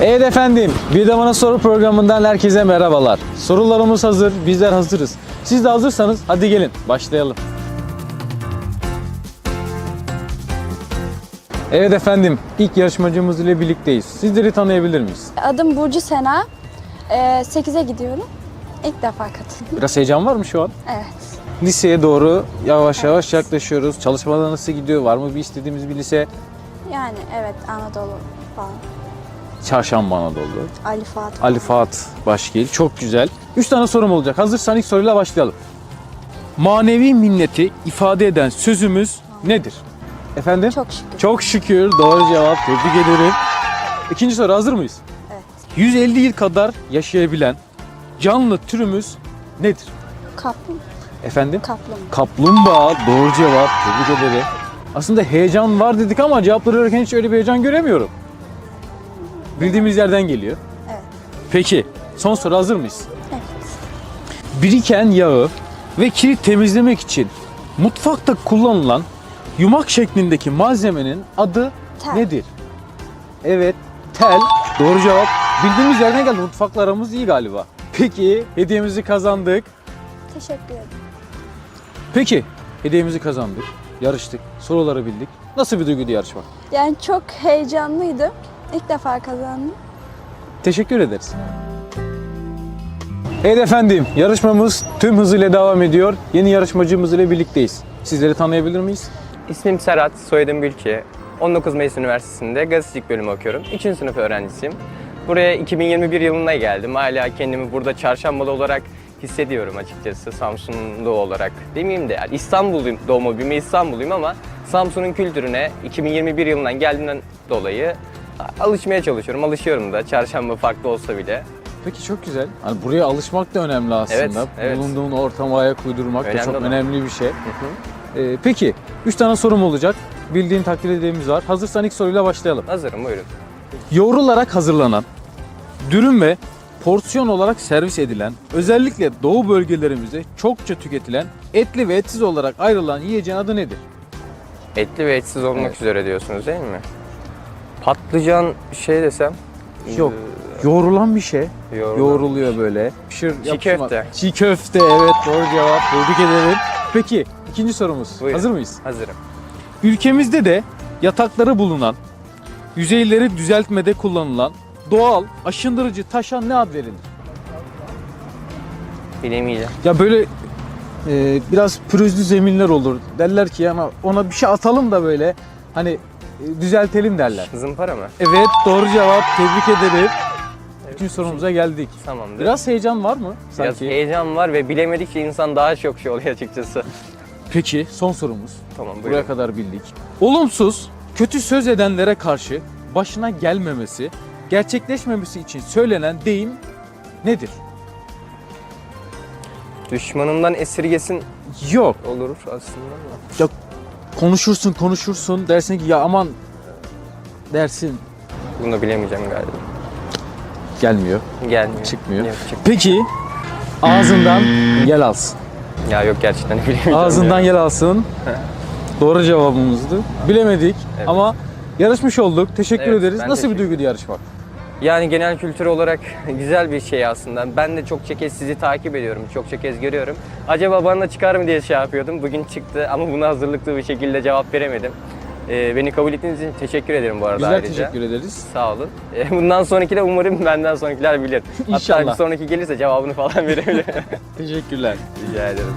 Evet efendim, Bir de Bana Soru programından herkese merhabalar. Sorularımız hazır, bizler hazırız. Siz de hazırsanız hadi gelin başlayalım. Evet efendim, ilk yarışmacımız ile birlikteyiz. Sizleri tanıyabilir miyiz? Adım Burcu Sena. Ee, 8'e gidiyorum. İlk defa katıldım. Biraz heyecan var mı şu an? Evet. Liseye doğru yavaş yavaş yaklaşıyoruz. Çalışmalar nasıl gidiyor? Var mı bir istediğimiz bir lise? Yani evet Anadolu falan. Çarşamba Anadolu. Ali Fuat. Ali Fuat Başgil. Çok güzel. Üç tane sorum olacak. Hazırsan ilk soruyla başlayalım. Manevi minneti ifade eden sözümüz nedir? Efendim? Çok şükür. Çok şükür. Doğru cevap. Tebrik ederim. İkinci soru hazır mıyız? Evet. 150 yıl kadar yaşayabilen canlı türümüz nedir? Kaplı. Efendim? Kaplı. Kaplumbağa. Doğru cevap. Tebrik ederim. Aslında heyecan var dedik ama cevapları verirken hiç öyle bir heyecan göremiyorum. Bildiğimiz yerden geliyor. Evet. Peki, son soru hazır mıyız? Evet. Biriken yağı ve kiri temizlemek için mutfakta kullanılan yumak şeklindeki malzemenin adı Tel. nedir? Evet, tel. Doğru cevap. Bildiğimiz yerden geldi. Mutfaklarımız iyi galiba. Peki, hediyemizi kazandık. Teşekkür ederim. Peki, hediyemizi kazandık. Yarıştık, soruları bildik. Nasıl bir duyguydu yarışmak? Yani çok heyecanlıydım. İlk defa kazandım. Teşekkür ederiz. Evet efendim, yarışmamız tüm hızıyla devam ediyor. Yeni yarışmacımız ile birlikteyiz. Sizleri tanıyabilir miyiz? İsmim Serhat, soyadım Bülki. 19 Mayıs Üniversitesi'nde gazetecilik bölümü okuyorum. 3. sınıf öğrencisiyim. Buraya 2021 yılında geldim. Hala kendimi burada çarşambalı olarak hissediyorum açıkçası. Samsunlu olarak demeyeyim de yani İstanbulluyum, doğma büyüme İstanbulluyum ama Samsun'un kültürüne 2021 yılından geldiğimden dolayı alışmaya çalışıyorum. Alışıyorum da çarşamba farklı olsa bile. Peki çok güzel. Hani buraya alışmak da önemli aslında. Evet, evet. Bulunduğun ortama ayak uydurmak da Önemli çok olan. önemli bir şey. Hı hı. Ee, peki, 3 tane sorum olacak. Bildiğin takdir edeceğimiz var. Hazırsan ilk soruyla başlayalım. Hazırım buyurun. Yoğrularak hazırlanan, dürüm ve porsiyon olarak servis edilen, özellikle doğu bölgelerimizde çokça tüketilen, etli ve etsiz olarak ayrılan yiyeceğin adı nedir? Etli ve etsiz olmak Evet. üzere diyorsunuz değil mi? Patlıcan şey desem. Yok. Yoğrulan bir şey. e, yoğrulan- Yoğruluyor böyle. Pişir, Çiğ yapışma- köfte. Çiğ köfte evet doğru cevap. Tebrik ederim. Peki ikinci sorumuz. Buyurun. Hazır mıyız? Hazırım. Ülkemizde de yatakları bulunan, yüzeyleri düzeltmede kullanılan doğal aşındırıcı taşa ne ad verilir? Bilemeyeceğim. Ya böyle e, biraz pürüzlü zeminler olur. Derler ki ama ona bir şey atalım da böyle hani e, düzeltelim derler. Zımpara mı? Evet doğru cevap. Tebrik ederim. Üçüncü sorumuza geldik. Tamamdır. Biraz heyecan var mı Biraz sanki? heyecan var ve bilemedikçe insan daha çok şey oluyor açıkçası. Peki son sorumuz. Tamam Buraya buyurun. kadar bildik. Olumsuz, kötü söz edenlere karşı başına gelmemesi, gerçekleşmemesi için söylenen deyim nedir? Düşmanından esirgesin Yok. olur aslında ama. Ya konuşursun konuşursun dersin ki ya aman dersin Bunu bilemeyeceğim galiba. gelmiyor. Gelmiyor. Çıkmıyor. Yok, çık- Peki ağzından yel alsın. Ya yok gerçekten bilemeyeceğim. Ağzından ya. yel alsın. Doğru cevabımızdı. Bilemedik Evet. ama yarışmış olduk. Teşekkür Evet, ederiz. ben Nasıl bir teşekkür duyguydu yarışmak? Yani genel kültür olarak güzel bir şey aslında. Ben de çokça kez sizi takip ediyorum. Çokça kez görüyorum. Acaba bana çıkar mı diye şey yapıyordum. Bugün çıktı ama buna hazırlıklı bir şekilde cevap veremedim. Ee, beni kabul ettiğiniz için teşekkür ederim bu arada Bizler ayrıca. teşekkür ederiz. Sağ olun. Ee, Bundan sonraki de umarım benden sonrakiler bilir. Hatta İnşallah. bir sonraki gelirse cevabını falan verebilir. Teşekkürler. Rica ederim.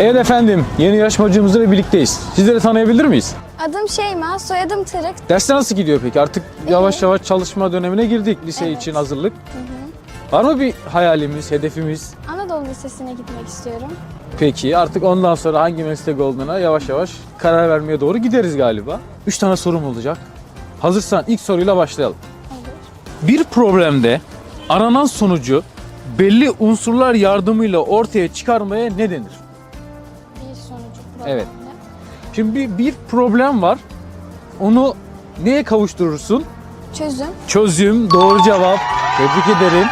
Evet efendim, yeni yarışmacımızla birlikteyiz. Sizleri tanıyabilir miyiz? Adım Şeyma, soyadım Tırık. Dersler nasıl gidiyor peki? Artık yavaş yavaş çalışma dönemine girdik lise Evet. için hazırlık. Var mı bir hayalimiz, hedefimiz? Anadolu Lisesi'ne gitmek istiyorum. Peki artık ondan sonra hangi meslek olduğuna yavaş yavaş karar vermeye doğru gideriz galiba. Üç tane sorum olacak. Hazırsan ilk soruyla başlayalım. Olur. Bir problemde aranan sonucu belli unsurlar yardımıyla ortaya çıkarmaya ne denir? Bir sonucu Evet. Şimdi bir, bir problem var. Onu neye kavuşturursun? Çözüm. Çözüm, doğru cevap. Tebrik ederim.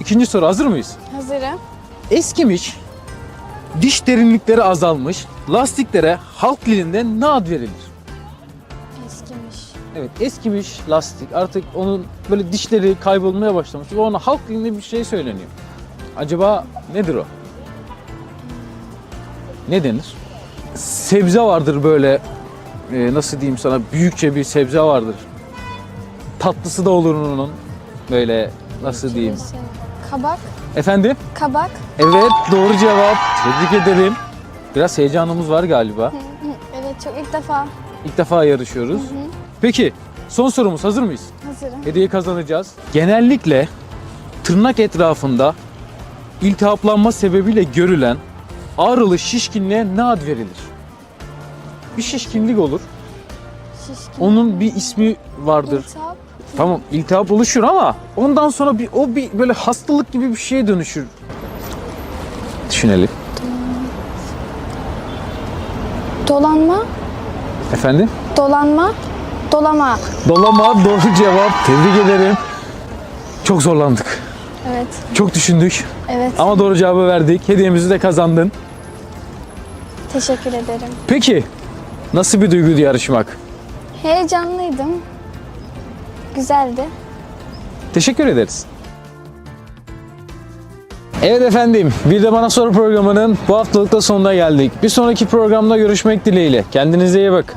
İkinci soru hazır mıyız? Hazırım. Eskimiş, diş derinlikleri azalmış, lastiklere halk dilinde ne ad verilir? Evet eskimiş lastik. Artık onun böyle dişleri kaybolmaya başlamış ve ona halk dilinde bir şey söyleniyor. Acaba nedir o? Ne denir? Sebze vardır böyle e, nasıl diyeyim sana büyükçe bir sebze vardır. Tatlısı da olur onun. Böyle nasıl diyeyim? Kabak. Efendim? Kabak. Evet doğru cevap. Tebrik ederim. Biraz heyecanımız var galiba. Evet çok ilk defa İlk defa yarışıyoruz. Peki son sorumuz hazır mıyız? hazırım. Hediye kazanacağız. Genellikle tırnak etrafında iltihaplanma sebebiyle görülen ağrılı şişkinliğe ne ad verilir? Bir şişkinlik olur. Şişkin. Onun bir ismi vardır. İltihap. Tamam iltihap oluşur ama ondan sonra bir o bir böyle hastalık gibi bir şeye dönüşür. Düşünelim. Dolanma. Efendim? Dolanma. Dolama. Dolama doğru cevap. Tebrik ederim. Çok zorlandık. Evet. Çok düşündük. Evet. Ama doğru cevabı verdik. Hediyemizi de kazandın. Teşekkür ederim. Peki nasıl bir duyguydu yarışmak? Heyecanlıydım. Güzeldi. Teşekkür ederiz. Evet efendim, bir de bana soru programının bu haftalıkta sonuna geldik. Bir sonraki programda görüşmek dileğiyle. Kendinize iyi bakın.